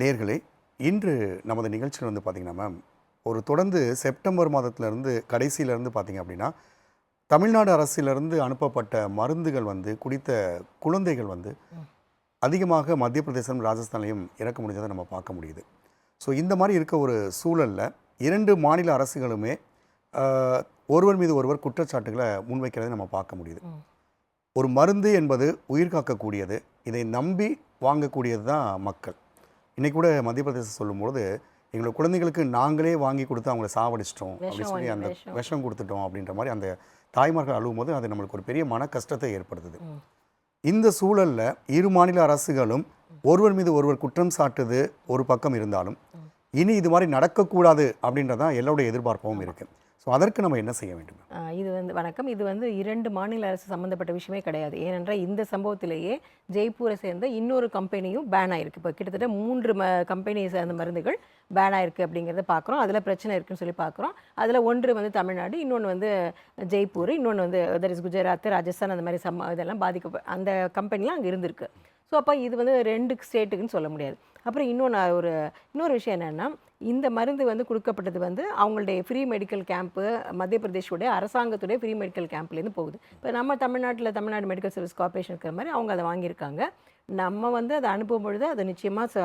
நேர்களே இன்று நமது நிகழ்ச்சியில் வந்து பார்த்திங்கன்னா மேம் ஒரு தொடர்ந்து செப்டம்பர் மாதத்திலிருந்து கடைசியிலேருந்து பார்த்தீங்க அப்படின்னா தமிழ்நாடு அரசிலிருந்து அனுப்பப்பட்ட மருந்துகள் வந்து குடித்த குழந்தைகள் வந்து அதிகமாக மத்திய பிரதேசம் ராஜஸ்தான்லையும் இறக்க முடிஞ்சதை நம்ம பார்க்க முடியுது. ஸோ இந்த மாதிரி இருக்க ஒரு சூழலில் இரண்டு மாநில அரசுகளுமே ஒருவர் மீது ஒருவர் குற்றச்சாட்டுகளை முன்வைக்கிறதை நம்ம பார்க்க முடியுது. ஒரு மருந்து என்பது உயிர் காக்கக்கூடியது இதை நம்பி வாங்கக்கூடியது தான் மக்கள். இன்னைக்கு கூட மத்திய பிரதேசம் சொல்லும்பொழுது எங்களோட குழந்தைகளுக்கு நாங்களே வாங்கி கொடுத்து அவங்கள சாவடிச்சிட்டோம் அப்படின்னு சொல்லி அந்த விஷம். கொடுத்துட்டோம் அப்படின்ற மாதிரி அந்த தாய்மார்கள் அழுவும் போது அது நம்மளுக்கு ஒரு பெரிய மன கஷ்டத்தை ஏற்படுத்துது. இந்த சூழல்ல இரு மாநில அரசுகளும் ஒருவர் மீது ஒருவர் குற்றம் சாட்டுது ஒரு பக்கம் இருந்தாலும் இனி இது மாதிரி நடக்கக்கூடாது அப்படின்றதான் எல்லோருடைய எதிர்பார்ப்பும் இருக்கு ஸோ அதற்கு நம்ம என்ன செய்ய வேண்டும்? இது வந்து வணக்கம். இது வந்து இரண்டு மாநில அரசு சம்மந்தப்பட்ட விஷயமே கிடையாது. ஏனென்றால் இந்த சம்பவத்திலேயே ஜெய்ப்பூரை சேர்ந்த இன்னொரு கம்பெனியும் பேன் ஆயிருக்கு. இப்போ கிட்டத்தட்ட மூன்று ம கம்பெனியை சேர்ந்த மருந்துகள் பேன் ஆயிருக்கு அப்படிங்கிறத பார்க்குறோம். அதில் பிரச்சனை இருக்குன்னு சொல்லி பார்க்குறோம். அதில் ஒன்று வந்து தமிழ்நாடு இன்னொன்று வந்து ஜெய்ப்பூர் இன்னொன்று வந்து தர் இஸ் குஜராத் ராஜஸ்தான் அந்த மாதிரி சம்ம இதெல்லாம் பாதிக்க அந்த கம்பெனிலாம் அங்கே இருந்திருக்கு. ஸோ அப்போ இது வந்து ரெண்டு ஸ்டேட்டுக்குன்னு சொல்ல முடியாது. அப்புறம் இன்னொன்று ஒரு இன்னொரு விஷயம் என்னென்னா இந்த மருந்து வந்து கொடுக்கப்பட்டது வந்து அவங்களுடைய ஃப்ரீ மெடிக்கல் கேம்ப்பு மத்திய பிரதேஷோடைய அரசாங்கத்துடைய ஃப்ரீ மெடிக்கல் கேம்ப்லேருந்து போகுது. இப்போ நம்ம தமிழ்நாட்டில் தமிழ்நாடு மெடிக்கல் சர்வீஸ் கார்பரேஷன் இருக்கிற மாதிரி அவங்க அதை வாங்கியிருக்காங்க. நம்ம வந்து அதை அனுப்பும் பொழுது அதை நிச்சயமாக ச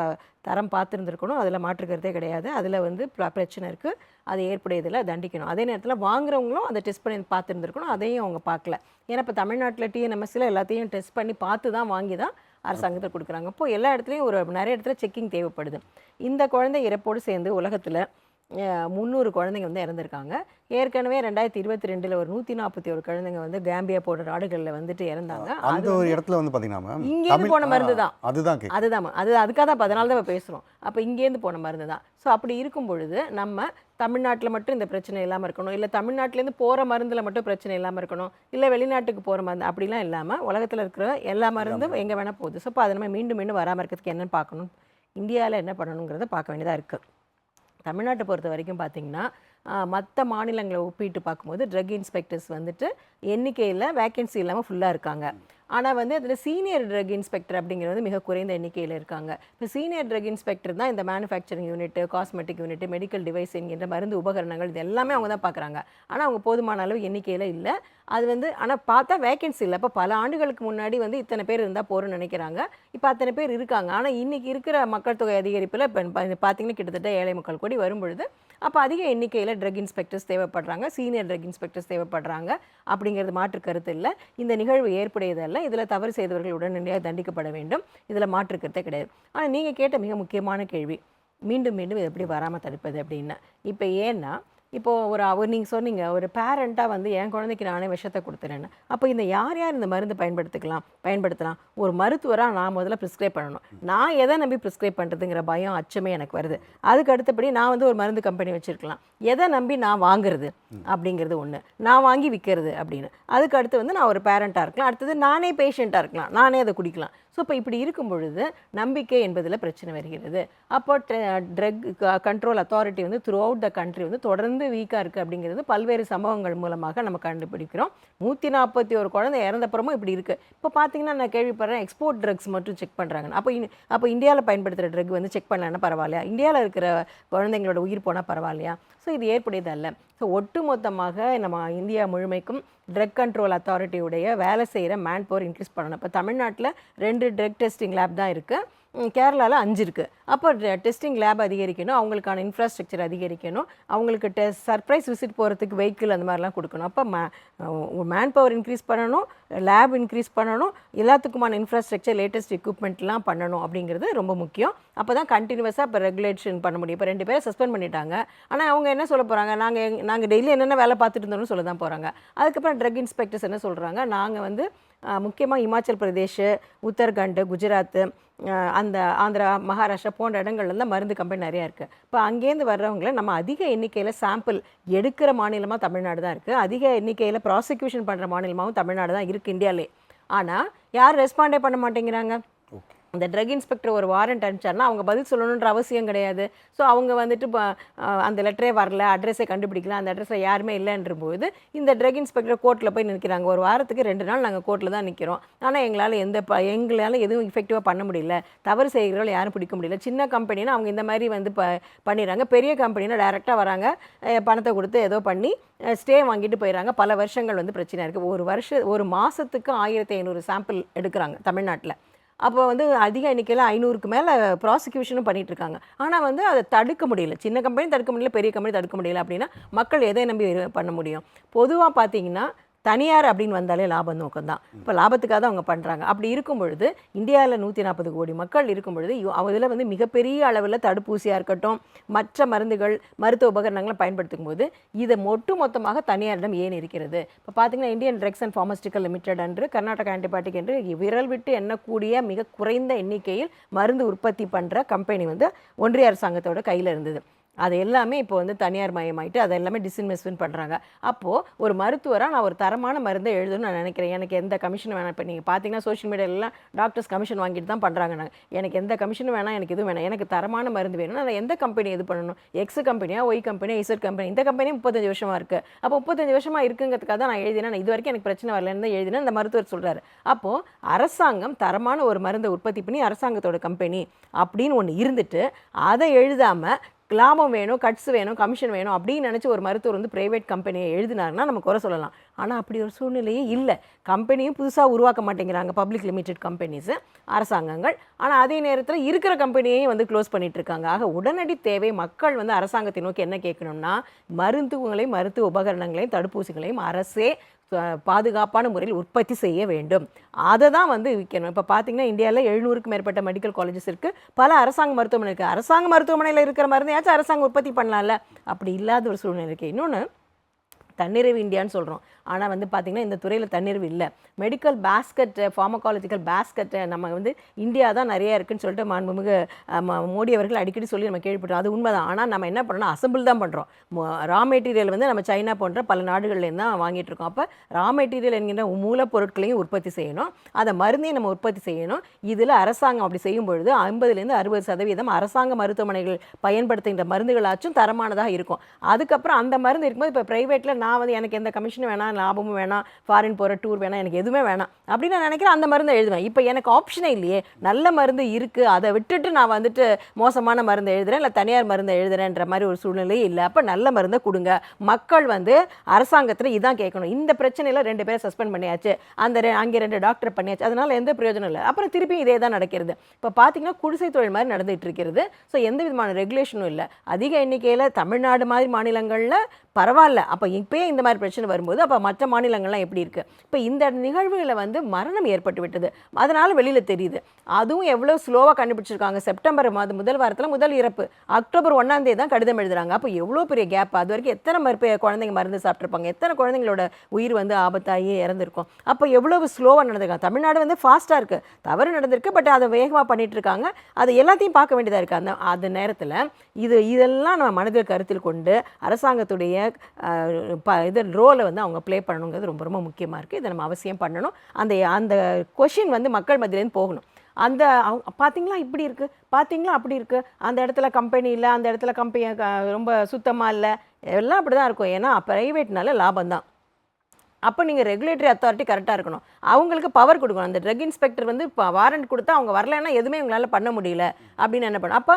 தரம் பார்த்துருந்துருக்கணும். அதில் மாற்றுக்கிறதே கிடையாது. அதில் வந்து பிரச்சனை இருக்குது அது ஏற்புடையதில் தண்டிக்கணும். அதே நேரத்தில் வாங்குறவங்களும் அதை டெஸ்ட் பண்ணி பார்த்துருந்துருக்கணும். அதையும் அவங்க பார்க்கல. ஏன்னா இப்போ தமிழ்நாட்டில் டிஎன்எம்எஸ்சில் எல்லாத்தையும் டெஸ்ட் பண்ணி பார்த்து தான் வாங்கி தான் அரசாங்கத்தில் கொடுக்குறாங்க. இப்போ எல்லா இடத்துலையும் ஒரு நிறைய இடத்துல செக்கிங் தேவைப்படுது. இந்த குழந்தை இறப்போடு சேர்ந்து உலகத்தில் முந்நூறு குழந்தைங்க வந்து இறந்துருக்காங்க. ஏற்கனவே ரெண்டாயிரத்தி இருபத்தி ரெண்டில் ஒரு நூற்றி நாற்பத்தி ஒரு குழந்தைங்க வந்து கேம்பியா போன்ற நாடுகளில் வந்துட்டு இறந்தாங்க. அந்த அது ஒரு இடத்துல வந்து பார்த்தீங்கன்னா இங்கேருந்து போன மருந்து தான். அதுதான் அதுதான் அது அதுக்காக தான் அதனால தான் பேசுகிறோம் அப்போ இங்கேருந்து போன மருந்து தான். ஸோ அப்படி இருக்கும் பொழுது நம்ம தமிழ்நாட்டில் மட்டும் இந்த பிரச்சனை இல்லாமல் இருக்கணும். இல்லை தமிழ்நாட்டிலேருந்து போகிற மருந்தில் மட்டும் பிரச்சனை இல்லாமல் இருக்கணும். இல்லை வெளிநாட்டுக்கு போகிற மருந்து அப்படிலாம் இல்லாமல் உலகத்தில் இருக்கிற எல்லா மருந்தும் எங்கே வேணால் போகுது. ஸோ அப்போ அதை நம்ம மீண்டும் மீண்டும் வராமல் இருக்கிறதுக்கு என்னென்னு பார்க்கணும். இந்தியாவில் என்ன பண்ணணுங்கிறத பார்க்க வேண்டியதாக இருக்குது தமிழ்நாட்டை பொறுத்த வரைக்கும் பார்த்தீங்கன்னா மற்ற மாநிலங்களை ஒப்பிட்டு பார்க்கும்போது ட்ரக் இன்ஸ்பெக்டர்ஸ் வந்துட்டு எண்ணிக்கையில் வேக்கன்சி இல்லாமல் ஃபுல்லாக இருக்காங்க. ஆனால் வந்து அதில் சீனியர் ட்ரக் இன்ஸ்பெக்டர் அப்படிங்கிறது வந்து மிக குறைந்த எண்ணிக்கையில் இருக்காங்க. இப்போ சீனியர் ட்ரக் இன்ஸ்பெக்டர் தான் இந்த manufacturing unit cosmetic unit medical device என்கின்ற மருந்து உபகரணங்கள் இது எல்லாமே அவங்க தான் பார்க்குறாங்க. ஆனால் அவங்க போதுமான அளவு எண்ணிக்கையில் இல்லை. அது வந்து ஆனால் பார்த்தா வேக்கன்சி இல்லை. இப்போ பல ஆண்டுகளுக்கு முன்னாடி வந்து இத்தனை பேர் இருந்தால் போகிறோம்னு நினைக்கிறாங்க. இப்போ அத்தனை பேர் இருக்காங்க. ஆனால் இன்றைக்கி இருக்கிற மக்கள் தொகை அதிகரிப்பில் இப்போ பார்த்தீங்கன்னா கிட்டத்தட்ட ஏழை மக்கள் கூடி வரும்பொழுது அப்போ அதிக எண்ணிக்கையில் ட்ரக் இன்ஸ்பெக்டர்ஸ் தேவைப்படுறாங்க. சீனியர் ட்ரக் இன்ஸ்பெக்டர்ஸ் தேவைப்படுறாங்க. அப்படிங்கிறது மாற்று கருத்து இல்லை. இந்த நிகழ்வு ஏற்புடையதல்ல. இதில் தவறு செய்தவர்கள் உடனடியாக தண்டிக்கப்பட வேண்டும். இதில் மாற்று கருத்தே கிடையாது. ஆனால் நீங்கள் கேட்ட மிக முக்கியமான கேள்வி மீண்டும் மீண்டும் இது எப்படி வராமல் தடுப்பது அப்படின்னு. இப்போ ஏன்னா இப்போது ஒரு அவர் நீங்கள் சொன்னீங்க ஒரு பேரண்ட்டாக வந்து என் குழந்தைக்கு நானே விஷத்தை கொடுத்துறேன்னு. அப்போ இந்த யார் யார் இந்த மருந்து பயன்படுத்திக்கலாம் பயன்படுத்தலாம்? ஒரு மருத்துவராக நான் முதல்ல ப்ரிஸ்கிரைப் பண்ணணும். நான் எதை நம்பி ப்ரிஸ்கிரைப் பண்ணுறதுங்கிற பயம் அச்சமே எனக்கு வருது. அதுக்கு அடுத்தபடி நான் வந்து ஒரு மருந்து கம்பெனி வச்சுருக்கலாம். எதை நம்பி நான் வாங்குறது அப்படிங்கிறது ஒன்று நான் வாங்கி விற்கிறது அப்படின்னு. அதுக்கு அடுத்து வந்து நான் ஒரு பேரண்ட்டாக இருக்கலாம். அடுத்தது நானே பேஷண்ட்டாக இருக்கலாம். நானே அதை குடிக்கலாம். ஸோ இப்போ இப்படி இருக்கும் பொழுது நம்பிக்கை என்பதில் பிரச்சனை வருகிறது. அப்போ ட்ரக் கண்ட்ரோல் அத்தாரிட்டி வந்து த்ரூ அவுட் த கண்ட்ரி வந்து தொடர்ந்து வீக்காக இருக்குது அப்படிங்கிறது பல்வேறு சம்பவங்கள் மூலமாக நம்ம கண்டுபிடிக்கிறோம். நூற்றி நாற்பத்தி ஒரு குழந்தை இறந்தப்புறமும் இப்படி இருக்குது இப்போ பார்த்தீங்கன்னா நான் கேள்விப்படுறேன் எக்ஸ்போர்ட் ட்ரக்ஸ் மட்டும் செக் பண்ணுறாங்க அப்போ இன் அப்போ இந்தியாவில் பயன்படுத்துகிற ட்ரக் வந்து செக் பண்ணலன்னா பரவாயில்லையா? இந்தியாவில் இருக்கிற குழந்தைங்களோட உயிர் போனால் பரவாயில்லையா? ஸோ இது ஏற்புடையதல்ல. ஸோ ஒட்டுமொத்தமாக நம்ம இந்தியா முழுமைக்கும் ட்ரக் கண்ட்ரோல் அத்தாரிட்டியுடைய வேலை செய்கிற மேன் பவர் இன்க்ரீஸ் பண்ணணும். இப்போ தமிழ்நாட்டில் ரெண்டு ட்ரக் டெஸ்டிங் லேப் தான் இருக்குது கேரளாவில் அஞ்சு இருக்குது அப்போ டெஸ்டிங் லேப் அதிகரிக்கணும் அவங்களுக்கான இன்ஃப்ராஸ்ட்ரக்சர் அதிகரிக்கணும் அவங்களுக்கு டெஸ்ட் சர்ப்ரைஸ் விசிட் போகிறதுக்கு வெஹிக்கிள் அந்த மாதிரிலாம் கொடுக்கணும். அப்போ மே மேன் பவர் இன்க்ரீஸ் பண்ணணும் லேப் இன்க்ரீஸ் பண்ணணும் எல்லாத்துக்குமான இன்ஃப்ராஸ்ட்ரக்சர் லேட்டஸ்ட் எக்யூப்மெண்ட்லாம் பண்ணணும் அப்படிங்கிறது ரொம்ப முக்கியம். அப்போ தான் கண்டினியூஸாக இப்போ ரெகுலேஷன் பண்ண முடியும். இப்போ ரெண்டு பேரை சஸ்பெண்ட் பண்ணிட்டாங்க. ஆனால் அவங்க என்ன சொல்ல போகிறாங்க நாங்கள் நாங்கள் டெய்லி என்னென்ன வேலை பார்த்துட்டு இருந்தோம்னு சொல்ல தான் போகிறாங்க அதுக்கப்புறம் ட்ரக் இன்ஸ்பெக்டர்ஸ் என்ன சொல்கிறாங்க நாங்கள் வந்து முக்கியமாக இமாச்சல் பிரதேஷ் உத்தரகண்ட் குஜராத் அந்த ஆந்திரா மகாராஷ்டிரா போன்ற இடங்கள்லலாம் மருந்து கம்பெனி நிறையா இருக்குது இப்போ அங்கேருந்து வர்றவங்கள நம்ம அதிக எண்ணிக்கையில் சாம்பிள் எடுக்கிற மாநிலமாக தமிழ்நாடு தான் இருக்குது அதிக எண்ணிக்கையில் ப்ராசிக்யூஷன் பண்ணுற மாநிலமாகவும் தமிழ்நாடு தான் இருக்குது இந்தியாவிலே ஆனால் யார் ரெஸ்பாண்டே பண்ண மாட்டேங்கிறாங்க? அந்த ட்ரக் இன்ஸ்பெக்டர் ஒரு வாரண்ட் அனுப்பிச்சார்னா அவங்க பதில் சொல்லணுன்ற அவசியம் கிடையாது. ஸோ அவங்க வந்துட்டு அந்த லெட்டரே வரல அட்ரஸை கண்டுபிடிக்கல அந்த அட்ரஸில் யாருமே இல்லைன்ற போது இந்த ட்ரக் இன்ஸ்பெக்டர் கோர்ட்டில் போய் நிற்கிறாங்க. ஒரு வாரத்துக்கு ரெண்டு நாள் நாங்கள் கோர்ட்டில் தான் நிற்கிறோம் ஆனால் எங்களால் எந்த ப எங்களால் எதுவும் இஃபெக்டிவாக பண்ண முடியல. தவறு செய்கிறவர்கள் யாரும் பிடிக்க முடியல. சின்ன கம்பெனினா அவங்க இந்த மாதிரி வந்து ப பண்ணிடுறாங்க. பெரிய கம்பெனினா டேரெக்டாக வராங்க. பணத்தை கொடுத்து ஏதோ பண்ணி ஸ்டே வாங்கிட்டு போயிடறாங்க. பல வருஷங்கள் வந்து பிரச்சனை இருக்குது ஒரு வருஷ ஒரு மாதத்துக்கு ஆயிரத்தி ஐநூறு சாம்பிள் எடுக்கிறாங்க தமிழ்நாட்டில். அப்போ வந்து அதிக எண்ணிக்கையில் ஐநூறுக்கு மேலே ப்ராசிக்யூஷனும் பண்ணிகிட்ருக்காங்க இருக்காங்க ஆனால் வந்து அதை தடுக்க முடியல. சின்ன கம்பெனி தடுக்க முடியல பெரிய கம்பெனி தடுக்க முடியல அப்படின்னா மக்கள் எதை நம்பி பண்ண முடியும்? பொதுவாக பார்த்தீங்கன்னா தனியார் அப்படின்னு வந்தாலே லாபம் நோக்கம் தான் இப்போ லாபத்துக்காக தான் அவங்க பண்ணுறாங்க அப்படி இருக்கும் பொழுது இந்தியாவில் நூற்றி நாற்பது கோடி மக்கள் இருக்கும் பொழுது அதில் வந்து மிகப்பெரிய அளவில் தடுப்பூசியாக இருக்கட்டும் மற்ற மருந்துகள் மருத்துவ உபகரணங்களை பயன்படுத்தும் போது இதை ஒட்டு மொத்தமாக தனியாரிடம் ஏன் இருக்கிறது? இப்போ பார்த்தீங்கன்னா Indian drugs and pharmaceutical limited என்று கர்நாடகா ஆன்டிபயோட்டிக் என்று விரல் விட்டு எண்ணக்கூடிய மிக குறைந்த எண்ணிக்கையில் மருந்து உற்பத்தி பண்ணுற கம்பெனி வந்து ஒன்றிய அரசாங்கத்தோட கையில் இருந்தது. அது எல்லாமே இப்போ வந்து தனியார் மயமாயிட்டு அதை எல்லாமே டிஸ்இன்வெஸ்ட்மெண்ட் பண்ணுறாங்க அப்போது ஒரு மருத்துவராக நான் ஒரு தரமான மருந்தை எழுதணும்னு நான் நினைக்கிறேன். எனக்கு எந்த கமிஷன் வேணாம். இப்போ நீங்கள் பார்த்தீங்கன்னா சோஷியல் மீடியாலெலாம் டாக்டர்ஸ் கமிஷன் வாங்கிட்டு தான் பண்ணுறாங்க எனக்கு எந்த கமிஷனும் வேணாம் எனக்கு எதுவும் வேணாம். எனக்கு தரமான மருந்து வேணும். நான் எந்த கம்பெனி இது பண்ணணும்? எக்ஸ் கம்பெனியாக ஒய் கம்பெனியாக இசட் கம்பெனி இந்த கம்பெனி முப்பத்தஞ்சு வருஷமாக இருக்குது அப்போ முப்பத்தஞ்சு வருஷமாக இருக்குங்கிறதுக்காக தான் நான் எழுதினேன். நான் இது வரைக்கும் எனக்கு பிரச்சனை வரலன்னு தான் எழுதினேன். இந்த மருத்துவர் சொல்கிறாரு அப்போது அரசாங்கம் தரமான ஒரு மருந்தை உற்பத்தி பண்ணி அரசாங்கத்தோட கம்பெனி அப்படின்னு ஒன்று இருந்துட்டு அதை எழுதாமல் லாபம் வேணும் கட்ஸ் வேணும் கமிஷன் வேணும் அப்படின்னு நினச்சி ஒரு மருத்துவர் வந்து ப்ரைவேட் கம்பெனியை எழுதினாருன்னா நம்ம குறை சொல்லலாம். ஆனால் அப்படி ஒரு சூழ்நிலையே இல்லை. கம்பெனியும் புதுசாக உருவாக்க மாட்டேங்கிறாங்க பப்ளிக் லிமிடெட் கம்பெனிஸு அரசாங்கங்கள். ஆனால் அதே நேரத்தில் இருக்கிற கம்பெனியையும் வந்து க்ளோஸ் பண்ணிகிட்ருக்காங்க ஆக உடனடி தேவை மக்கள் வந்து அரசாங்கத்தை நோக்கி என்ன கேட்கணும்னா மருத்துவங்களையும் மருத்துவ உபகரணங்களையும் தடுப்பூசிகளையும் அரசே பாதுகாப்பான முறையில் உற்பத்தி செய்ய வேண்டும். அதை தான் வந்து விற்கணும் இப்போ பார்த்தீங்கன்னா இந்தியாவில் எழுநூறுக்கும் மேற்பட்ட மெடிக்கல் காலேஜஸ் இருக்குது பல அரசாங்க மருத்துவமனை இருக்குது அரசாங்க மருத்துவமனையில் இருக்கிற மருந்தையாச்சும் அரசாங்கம் உற்பத்தி பண்ணலாம்ல. அப்படி இல்லாத ஒரு சூழ்நிலை இருக்குது இன்னொன்று தன்னிறைவு இந்தியான்னு சொல்கிறோம் ஆனால் வந்து பார்த்திங்கன்னா இந்த துறையில் தன்னிறைவு இல்லை. மெடிக்கல் பேஸ்கெட் ஃபார்மகாலஜிக்கல் பேஸ்கெட்டு நம்ம வந்து இந்தியா தான் நிறையா இருக்குதுன்னு சொல்லிட்டு மாண்புமிகு ம- மோடி அவர்கள் அடிக்கடி சொல்லி நம்ம கேள்விப்பட்டோம். அது உண்மைதான். ஆனால் நம்ம என்ன பண்ணணும் அசம்பிள் தான் பண்ணுறோம் ரா மெட்டீரியல் வந்து நம்ம சைனா போன்ற பல நாடுகள்லேருந்து தான் வாங்கிட்டு இருக்கோம். அப்போ ரா மெட்டீரியல் என்கின்ற மூலப்பொருட்களையும் உற்பத்தி செய்யணும். அதை மருந்தையும் நம்ம உற்பத்தி செய்யணும். இதில் அரசாங்கம் அப்படி செய்யும் பொழுது ஐம்பதுலேருந்து அறுபது சதவீதம் அரசாங்க மருத்துவமனைகள் பயன்படுத்துகின்ற மருந்துகளாச்சும் தரமானதாக இருக்கும். அதுக்கப்புறம் அந்த மருந்து இருக்கும்போது இப்போ ப்ரைவேட்டில் நான் வந்து எனக்கு எந்த கமிஷனும் வேணாம் லாபமும் வேணாம் ஃபாரின் போகிற டூர் வேணாம் எனக்கு எதுவுமே வேணாம். அப்படின்னு நான் நினைக்கிறேன் அந்த மருந்தை எழுதுவேன். இப்போ எனக்கு ஆப்ஷனே இல்லையே. நல்ல மருந்து இருக்குது அதை விட்டுட்டு நான் வந்துட்டு மோசமான மருந்து எழுதுறேன் இல்லை தனியார் மருந்தை எழுதுறேன்ற மாதிரி ஒரு சூழ்நிலையே இல்லை. அப்போ நல்ல மருந்தை கொடுங்க. மக்கள் வந்து அரசாங்கத்தில் இதான் கேட்கணும். இந்த பிரச்சனையில் ரெண்டு பேரை சஸ்பெண்ட் பண்ணியாச்சு. அந்த அங்கே ரெண்டு டாக்டர் பண்ணியாச்சு. அதனால் எந்த பிரயோஜனம் இல்லை. அப்புறம் திருப்பி இதே தான் நடக்கிறது. இப்போ பார்த்தீங்கன்னா குடிசை தொழில் மாதிரி நடந்துகிட்டு இருக்கிறது. ஸோ எந்த விதமான ரெகுலேஷனும் இல்லை. அதிக எண்ணிக்கையில் தமிழ்நாடு மாதிரி மாநிலங்களில் பரவாயில்ல. அப்போ இப்பயே இந்த மாதிரி பிரச்சனை வரும்போது அப்போ மற்ற மாநிலங்கள்லாம் எப்படி இருக்குது இப்போ இந்த நிகழ்வுகளில் வந்து மரணம் ஏற்பட்டு விட்டது அதனால் வெளியில் தெரியுது. அதுவும் எவ்வளோ ஸ்லோவாக கண்டுபிடிச்சிருக்காங்க. செப்டம்பர் மாதம் முதல் வாரத்தில் முதல் இறப்பு. அக்டோபர் ஒன்றாந்தேதி தான் கடிதம் எழுதுறாங்க. அப்போ எவ்வளோ பெரிய கேப் அது வரைக்கும் எத்தனை மருப்பே குழந்தைங்க மருந்து சாப்பிட்ருப்பாங்க எத்தனை குழந்தைங்களோட உயிர் வந்து ஆபத்தாகி இறந்துருக்கும்? அப்போ எவ்வளவு ஸ்லோவாக நடந்திருக்காங்க தமிழ்நாடு வந்து ஃபாஸ்ட்டாக இருக்குது தவறு நடந்திருக்கு. பட் அதை வேகமாக பண்ணிகிட்டு இருக்காங்க. அது எல்லாத்தையும் பார்க்க வேண்டியதாக இருக்குது அந்த அந்த நேரத்தில் இது இதெல்லாம் நம்ம மனதில் கருத்தில் கொண்டு அரசாங்கத்துடைய ப இது ரோலை வந்து அவங்க ப்ளே பண்ணணுங்கிறது ரொம்ப ரொம்ப முக்கியமாக இருக்குது இதை நம்ம அவசியம் பண்ணணும். அந்த அந்த கொஷின் வந்து மக்கள் மத்தியிலேருந்து போகணும். அந்த பார்த்தீங்களா பாத்தீங்களா இப்படி இருக்குது பார்த்தீங்களா அப்படி இருக்குது அந்த இடத்துல கம்பெனி இல்லை அந்த இடத்துல கம்பெனி ரொம்ப சுத்தமாக இல்லை. எல்லாம் அப்படி தான் இருக்கும். ஏன்னா ப்ரைவேட்னால லாபம் தான் அப்போ நீங்கள் ரெகுலேட்டரி அத்தாரிட்டி கரெக்டாக இருக்கணும். அவங்களுக்கு பவர் கொடுக்கணும். அந்த ட்ரக் இன்ஸ்பெக்டர் வந்து இப்போ வாரண்ட் கொடுத்தா அவங்க வரலைன்னா எதுவுமே உங்களால் பண்ண முடியல அப்படின்னு என்ன பண்ணணும்? அப்போ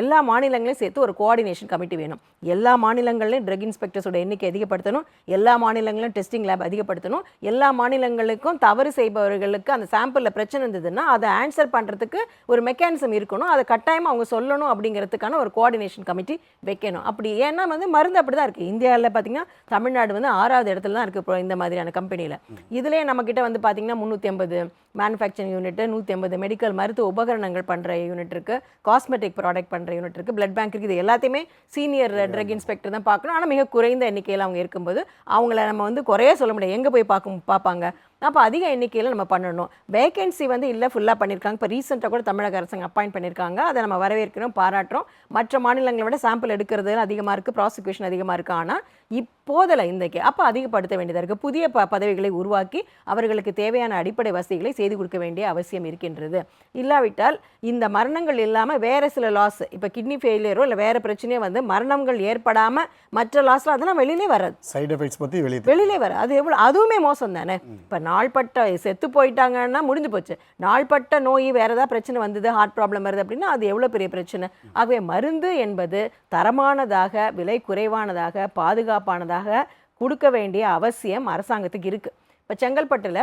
எல்லா மாநிலங்களையும் சேர்த்து ஒரு கோஆர்டினேஷன் கமிட்டி வேணும். எல்லா மாநிலங்கள்லையும் ட்ரக் இன்ஸ்பெக்டர்ஸோட எண்ணிக்கை அதிகப்படுத்தணும். எல்லா மாநிலங்களிலும் டெஸ்டிங் லேப் அதிகப்படுத்தணும். எல்லா மாநிலங்களுக்கும் தவறு செய்பவர்களுக்கு அந்த சாம்பிளில் பிரச்சனை இருந்ததுன்னா அதை ஆன்சர் பண்ணுறதுக்கு ஒரு மெக்கானிசம் இருக்கணும். அதை கட்டாயமாக அவங்க சொல்லணும் அப்படிங்கிறதுக்கான ஒரு கோஆர்டினேஷன் கமிட்டி வைக்கணும். அப்படி ஏன்னா வந்து மருந்து அப்படி தான் இருக்குது இந்தியாவில் பார்த்தீங்கன்னா தமிழ்நாடு வந்து ஆறாவது இடத்துல தான் இருக்குது இந்த மாதிரியான கம்பெனியில் இதுலேயே நம்மக்கிட்ட வந்து பார்த்திங்கன்னா முந்நூற்றி ஐம்பது மேனுஃபேக்சரிங் யூனிட் நூற்றி ஐம்பது மெடிக்கல் மருத்துவ உபகரணங்கள் பண்ணுற யூனிட் இருக்குது காஸ்மெட்டிக் ப்ராடக்ட் பண்ணுற யூனிட் இருக்குது பிளட் பேங்க் இருக்குது இது எல்லாத்தையுமே சீனியர் ட்ரக் இன்ஸ்பெக்டர் தான் பார்க்கணும். ஆனால் மிக குறைந்த எண்ணிக்கையில் அவங்க இருக்கும்போது அவங்கள நம்ம வந்து குறைய சொல்ல முடியாது. எங்கே போய் பார்க்கும் பார்ப்பாங்க? அப்போ அதிக எண்ணிக்கையில் நம்ம பண்ணணும். வேகன்சி வந்து இல்லை ஃபுல்லாக பண்ணியிருக்காங்க இப்போ ரீசெண்டாக கூட தமிழக அரசாங்கம் அப்பாயிண்ட் பண்ணியிருக்காங்க அதை நம்ம வரவேற்கிறோம் பாராட்டுறோம். மற்ற மாநிலங்களை விட சாம்பிள் எடுக்கிறது அதிகமாக இருக்குது ப்ராசிக்யூஷன் அதிகமாக இருக்குது ஆனால் இப்போதில் இன்றைக்கு அப்போ அதிகப்படுத்த வேண்டியதாக இருக்குது புதிய ப பதவிகளை உருவாக்கி அவர்களுக்கு தேவையான அடிப்படை வசதிகளை செய்து செய்து கொடுக்க வேண்டிய அவசியம் இருக்கின்றது. இல்லாவிட்டால் இந்த மரணங்கள் இல்லாமல் வேறு சில லாஸ் இப்போ கிட்னி ஃபெயிலியரோ இல்லை வேறு பிரச்சனையோ வந்து மரணங்கள் ஏற்படாமல் மற்ற லாஸ்லாம் அதெல்லாம் வெளியிலே வராது. சைடு எஃபெக்ட்ஸ் பற்றி வெளியே வெளியிலே வர அது எவ்வளோ அதுவுமே மோசம் தானே? இப்போ நாள்பட்ட செத்து போயிட்டாங்கன்னா முடிஞ்சு போச்சு. நாள்பட்ட நோய் வேறு ஏதாவது பிரச்சனை வந்தது ஹார்ட் ப்ராப்ளம் வருது அப்படின்னா அது எவ்வளோ பெரிய பிரச்சனை? ஆகவே மருந்து என்பது தரமானதாக விலை குறைவானதாக பாதுகாப்பானதாக கொடுக்க வேண்டிய அவசியம் அரசாங்கத்துக்கு இருக்குது இப்போ செங்கல்பட்டில்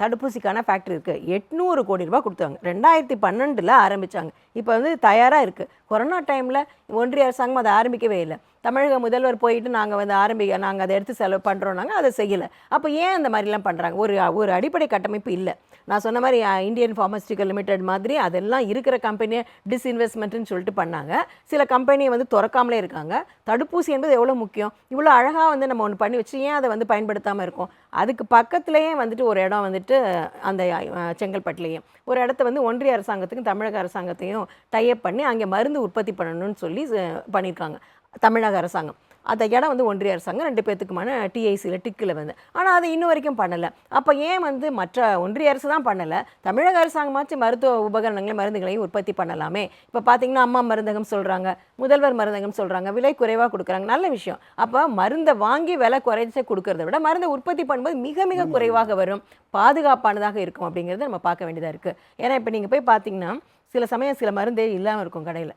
தடுப்பூசிக்கான ஃபேக்ட்ரி இருக்குது எட்நூறு கோடி ரூபாய் கொடுத்தாங்க. ரெண்டாயிரத்தி பன்னெண்டில் ஆரம்பித்தாங்க இப்போ வந்து தயாராக இருக்குது கொரோனா டைமில் ஒன்றிய அரசாங்கம் அதை ஆரம்பிக்கவே இல்லை. தமிழக முதல்வர் போயிட்டு நாங்கள் வந்து ஆரம்பிக்க நாங்கள் அதை எடுத்து செலவு பண்ணுறோன்னாங்க அதை செய்யலை. அப்போ ஏன் அந்த மாதிரிலாம் பண்ணுறாங்க ஒரு ஒரு அடிப்படை கட்டமைப்பு இல்லை. நான் சொன்ன மாதிரி இந்தியன் ஃபார்மஸ்டிக்கல் லிமிடெட் மாதிரி அதெல்லாம் இருக்கிற கம்பெனியை டிஸ்இன்வெஸ்ட்மெண்ட்னு சொல்லிட்டு பண்ணாங்க. சில கம்பெனியை வந்து திறக்காமலே இருக்காங்க. தடுப்பூசி என்பது எவ்வளோ முக்கியம்? இவ்வளோ அழகாக வந்து நம்ம ஒன்று பண்ணி வச்சு ஏன் அதை வந்து பயன்படுத்தாமல் இருக்கோம்? அதுக்கு பக்கத்துலேயே வந்துட்டு ஒரு இடம் வந்துட்டு அந்த அஹ், செங்கல்பட்டுலேயும் ஒரு இடத்த வந்து ஒன்றிய அரசாங்கத்துக்கும் தமிழக அரசாங்கத்தையும் டைப் பண்ணி அங்கே மருந்து உற்பத்தி பண்ணணும்னு சொல்லி பண்ணியிருக்காங்க. தமிழக அரசாங்கம். அந்த இடம் வந்து ஒன்றிய அரசாங்கம் ரெண்டு பேர்த்துக்குமான டிஐசியில் டிக்கில் வந்து. ஆனால் அதை இன்னும் வரைக்கும் பண்ணலை. அப்போ ஏன் வந்து மற்ற ஒன்றிய அரசு தான் பண்ணலை? தமிழக அரசாங்கமாச்சும் மருத்துவ உபகரணங்களையும் மருந்துகளையும் உற்பத்தி பண்ணலாமே. இப்போ பார்த்தீங்கன்னா அம்மா மருந்தகம் சொல்கிறாங்க முதல்வர் மருந்தகம் சொல்கிறாங்க விலை குறைவாக கொடுக்குறாங்க நல்ல விஷயம். அப்போ மருந்தை வாங்கி விலை குறைச்சி கொடுக்கறத விட மருந்தை உற்பத்தி பண்ணும்போது மிக மிக குறைவாக வரும். பாதுகாப்பானதாக இருக்கும் அப்படிங்கிறத நம்ம பார்க்க வேண்டியதாக இருக்குது ஏன்னா இப்போ நீங்கள் போய் பார்த்தீங்கன்னா சில சமயம் சில மருந்தே இல்லாமல் இருக்கும் கடையில்.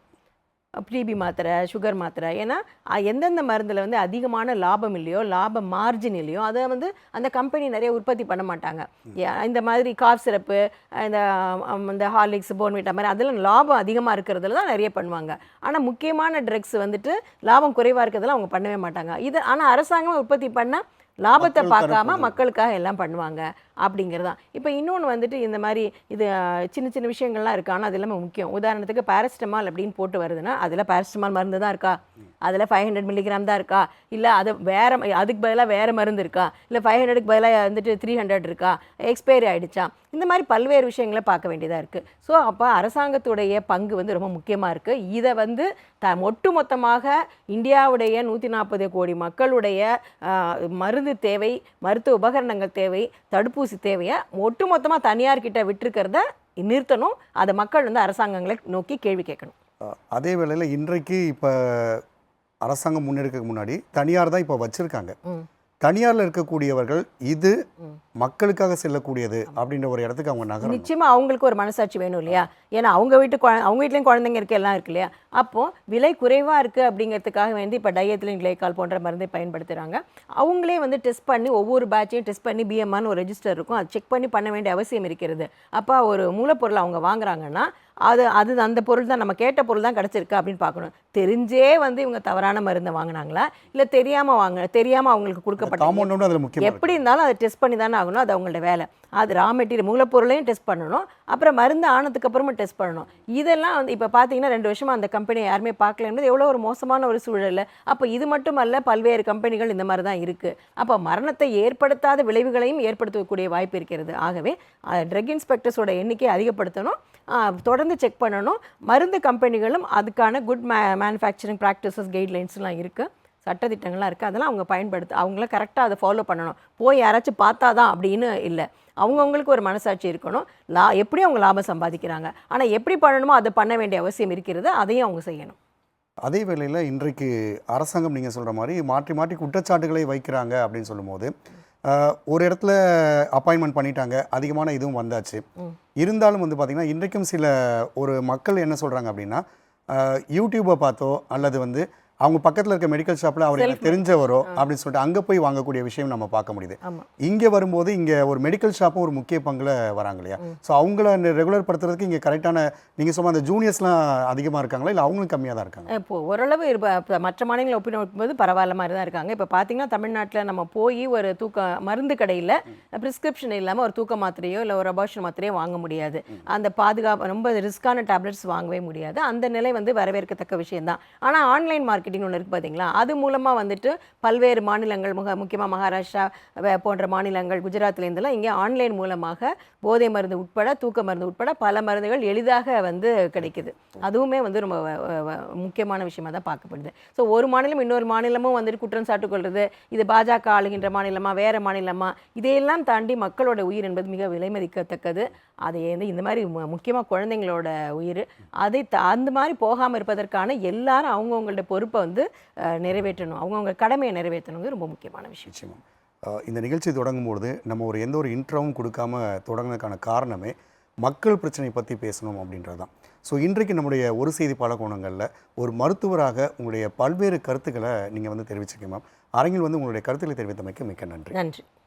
டிபி மாத்திரை சுகர் மாத்திரை. ஏன்னா எந்தெந்த மருந்தில் வந்து அதிகமான லாபம் இல்லையோ லாப மார்ஜின் இல்லையோ அதை வந்து அந்த கம்பெனி நிறைய உற்பத்தி பண்ண மாட்டாங்க. இந்த மாதிரி காஃப் சிரப்பு இந்த இந்த ஹார்லிக்ஸ் போன்விட்டா மாதிரி அதெல்லாம் லாபம் அதிகமாக இருக்கிறதுல தான் நிறைய பண்ணுவாங்க. ஆனால் முக்கியமான ட்ரக்ஸ் வந்துட்டு லாபம் குறைவாக இருக்கிறதெல்லாம் அவங்க பண்ணவே மாட்டாங்க. இது ஆனால் அரசாங்கம் உற்பத்தி பண்ணால் லாபத்தை பார்க்காம மக்களுக்காக எல்லாம் பண்ணுவாங்க. அப்படிங்கிறதான் இப்போ இன்னொன்று வந்துட்டு இந்த மாதிரி இது சின்ன சின்ன விஷயங்கள்லாம் இருக்கு. ஆனால் அது எல்லாமே முக்கியம். உதாரணத்துக்கு பாரஸ்டமால் அப்படின்னு போட்டு வருதுன்னா அதில் பாரஸ்டமால் மருந்து தான் இருக்கா? அதில் ஃபைவ் ஹண்ட்ரட் மில்லிகிராம் தான் இருக்கா? இல்லை அது வேறு அதுக்கு பதிலாக வேறு மருந்து இருக்கா? இல்லை ஃபைவ் ஹண்ட்ரடுக்கு பதிலாக வந்துட்டு த்ரீ ஹண்ட்ரட் இருக்கா? எக்ஸ்பைரி ஆகிடுச்சா இந்த மாதிரி பல்வேறு விஷயங்களை பார்க்க வேண்டியதாக இருக்குது ஸோ அப்போ அரசாங்கத்துடைய பங்கு வந்து ரொம்ப முக்கியமாக இருக்குது இதை வந்து த ஒட்டுமொத்தமாக இந்தியாவுடைய நூற்றி நாற்பது கோடி மக்களுடைய மருந்து தேவை மருத்துவ உபகரணங்கள் தேவை தடுப்பூசி தேவையை? ஒட்டுமொத்தமாக தனியார்கிட்ட விட்டுருக்கிறத நிறுத்தணும். அதை மக்கள் வந்து அரசாங்கங்களை நோக்கி கேள்வி கேட்கணும். அதே வேளையில் இன்றைக்கு இப்போ அரசாங்கம் முன்னெடுக்க முன்னாடி தனியார் தான் இப்போ வச்சுருக்காங்க. தனியாரில் இருக்கக்கூடியவர்கள் இது. மக்களுக்காக செல்லக்கூடியது அப்படின்ற ஒரு இடத்துக்கு அவங்க நகரணும். நிச்சயமா அவங்களுக்கு ஒரு மனசாட்சி வேணும் இல்லையா? ஏன்னா அவங்க வீட்டு குழ- அவங்க வீட்லேயும் குழந்தைங்க இருக்கு எல்லாம் இருக்கு இல்லையா? அப்போ விலை குறைவா இருக்கு அப்படிங்கிறதுக்காக வேண்டி இப்போ டயத்லின் கிளைக்கால் போன்ற மருந்தை பயன்படுத்துறாங்க. அவங்களே வந்து டெஸ்ட் பண்ணி ஒவ்வொரு பேட்சையும் டெஸ்ட் பண்ணி பிஎம்ஆன்னு ஒரு ரெஜிஸ்டர் இருக்கும். அது செக் பண்ணி பண்ண வேண்டிய அவசியம் இருக்கிறது. அப்போ ஒரு மூலப்பொருள் அவங்க வாங்குறாங்கன்னா அது அது அந்த பொருள் தான் நம்ம கேட்ட பொருள் தான் கிடச்சிருக்கு அப்படின்னு பார்க்கணும். தெரிஞ்சே வந்து இவங்க தவறான மருந்தை வாங்கினாங்களா? இல்லை தெரியாமல் வாங்க தெரியாமல் அவங்களுக்கு கொடுக்கப்பட்ட எப்படி இருந்தாலும் அதை டெஸ்ட் பண்ணி தானே ஆகணும் அது அவங்களோட வேலை. அது ரா மெட்டீரியல் மூலப்பொருளையும் டெஸ்ட் பண்ணணும் அப்புறம் மருந்து ஆனதுக்கு அப்புறமும் டெஸ்ட் பண்ணணும். இதெல்லாம் வந்து இப்போ பார்த்தீங்கன்னா ரெண்டு வருஷமா அந்த கம்பெனியை யாருமே பார்க்கலன்றது எவ்வளோ ஒரு மோசமான ஒரு சூழல். அப்போ இது மட்டுமல்ல பல்வேறு கம்பெனிகள் இந்த மாதிரி தான் இருக்குது அப்போ மரணத்தை ஏற்படுத்தாத விளைவுகளையும் ஏற்படுத்தக்கூடிய வாய்ப்பு இருக்கிறது. ஆகவே ட்ரக் இன்ஸ்பெக்டர்ஸோட எண்ணிக்கையை அதிகப்படுத்தணும். தொடர்ந்து செக் பண்ணணும். மருந்து கம்பெனிகளும் அதுக்கான குட் மே மேனுஃபேக்சரிங் ப்ராக்டிசஸ் கைட்லைன்ஸ்லாம் இருக்குது சட்டத்திட்டங்கள்லாம் இருக்குது அதெல்லாம் அவங்க பயன்படுத்த அவங்கள கரெக்டாக அதை ஃபாலோ பண்ணணும். போய் யாராச்சும் பார்த்தா தான் அப்படின்னு இல்லை. அவங்கவுங்களுக்கு ஒரு மனசாட்சி இருக்கணும். லா எப்படி அவங்க லாபம் சம்பாதிக்கிறாங்க. ஆனால் எப்படி பண்ணணுமோ அதை பண்ண வேண்டிய அவசியம் இருக்கிறது. அதையும் அவங்க செய்யணும். அதே வேளையில் இன்றைக்கு அரசாங்கம் நீங்கள் சொல்கிற மாதிரி மாற்றி மாற்றி குற்றச்சாட்டுகளை வைக்கிறாங்க அப்படின்னு சொல்லும்போது ஒரு இடத்துல அப்பாயின்மெண்ட் பண்ணிட்டாங்க அதிகமான இதுவும் வந்தாச்சு. இருந்தாலும் வந்து பார்த்திங்கன்னா இன்றைக்கும் சில ஒரு மக்கள் என்ன சொல்கிறாங்க அப்படின்னா யூடியூப்பை பார்த்தோ அல்லது வந்து அவங்க பக்கத்தில் இருக்க மெடிக்கல் ஷாப்பில் அவர் எனக்கு தெரிஞ்சவரோ அப்படின்னு சொல்லிட்டு அங்கே போய் வாங்கக்கூடிய விஷயம் நம்ம பார்க்க முடியுது. இங்கே வரும்போது இங்கே ஒரு மெடிக்கல் ஷாப்பும் ஒரு முக்கிய பங்கில் வராங்க இல்லையா? ஸோ அவங்கள ரெகுலர் படுத்துறதுக்கு இங்கே கரெக்டான நீங்கள் சொன்ன அந்த ஜூனியர்ஸ்லாம் அதிகமாக இருக்காங்களா? இல்லை அவங்களும் கம்மியாக தான் இருக்காங்க இப்போ ஓரளவு மற்ற மாநிலங்களை ஒப்பிட்டு நோக்கும்போது பரவாயில்ல மாதிரி தான் இருக்காங்க. இப்போ பார்த்தீங்கன்னா தமிழ்நாட்டில் நம்ம போய் ஒரு தூக்க மருந்து கடையில் ப்ரிஸ்கிரிப்ஷன் இல்லாமல் ஒரு தூக்க மாத்திரையோ இல்லை ஒரு அபார்ஷன் மாத்திரையோ வாங்க முடியாது. அந்த பாதுகாப்பு ரொம்ப ரிஸ்க்கான டேப்லெட்ஸ் வாங்கவே முடியாது. அந்த நிலை வந்து வரவேற்கத்தக்க விஷயம்தான். ஆனால் ஆன்லைன் மார்க்கெட் மார்க்கெட்டிங் ஒன்று இருக்குது பார்த்தீங்களா அது மூலமாக வந்துட்டு பல்வேறு மாநிலங்கள் முக முக்கியமாக மகாராஷ்டிரா வே- போன்ற மாநிலங்கள் குஜராத்லேருந்துலாம் இங்கே ஆன்லைன் மூலமாக போதை மருந்து உட்பட தூக்க மருந்து உட்பட பல மருந்துகள் எளிதாக வந்து கிடைக்குது. அதுவுமே வந்து ரொம்ப முக்கியமான விஷயமா தான் பார்க்கப்படுது. ஸோ ஒரு மாநிலம் இன்னொரு மாநிலமும் வந்துட்டு குற்றம் சாட்டுக்கொள்வது இது பாஜக ஆளுகின்ற மாநிலமா வேறு மாநிலமா இதையெல்லாம் தாண்டி மக்களோட உயிர் என்பது மிக விலை மதிக்கத்தக்கது. அதை வந்து இந்த மாதிரி முக்கியமாக குழந்தைங்களோட உயிர் அதை த- அந்த மாதிரி போகாமல் இருப்பதற்கான எல்லாரும் அவங்கவுங்களோட பொறுப்பை வந்து அஹ், நிறைவேற்றணும். அவங்கவுங்க கடமையை நிறைவேற்றணுங்கிறது ரொம்ப முக்கியமான விஷயம். நிச்சயமா. அஹ் இந்த நிகழ்ச்சி தொடங்கும்பொழுது நம்ம ஒரு எந்த ஒரு இன்ட்ரவும் கொடுக்காம தொடங்கினதுக்கான காரணமே மக்கள் பிரச்சனை பற்றி பேசணும் அப்படின்றது தான் ஸோ இன்றைக்கு நம்முடைய ஒரு செய்தி பலகோணங்களில் ஒரு மருத்துவராக உங்களுடைய பல்வேறு கருத்துக்களை நீங்கள் வந்து தெரிவிச்சிருக்கீங்க மேம் அரங்கில் வந்து உங்களுடைய கருத்துக்களை தெரிவித்தமைக்கு மிக்க நன்றி. நன்றி.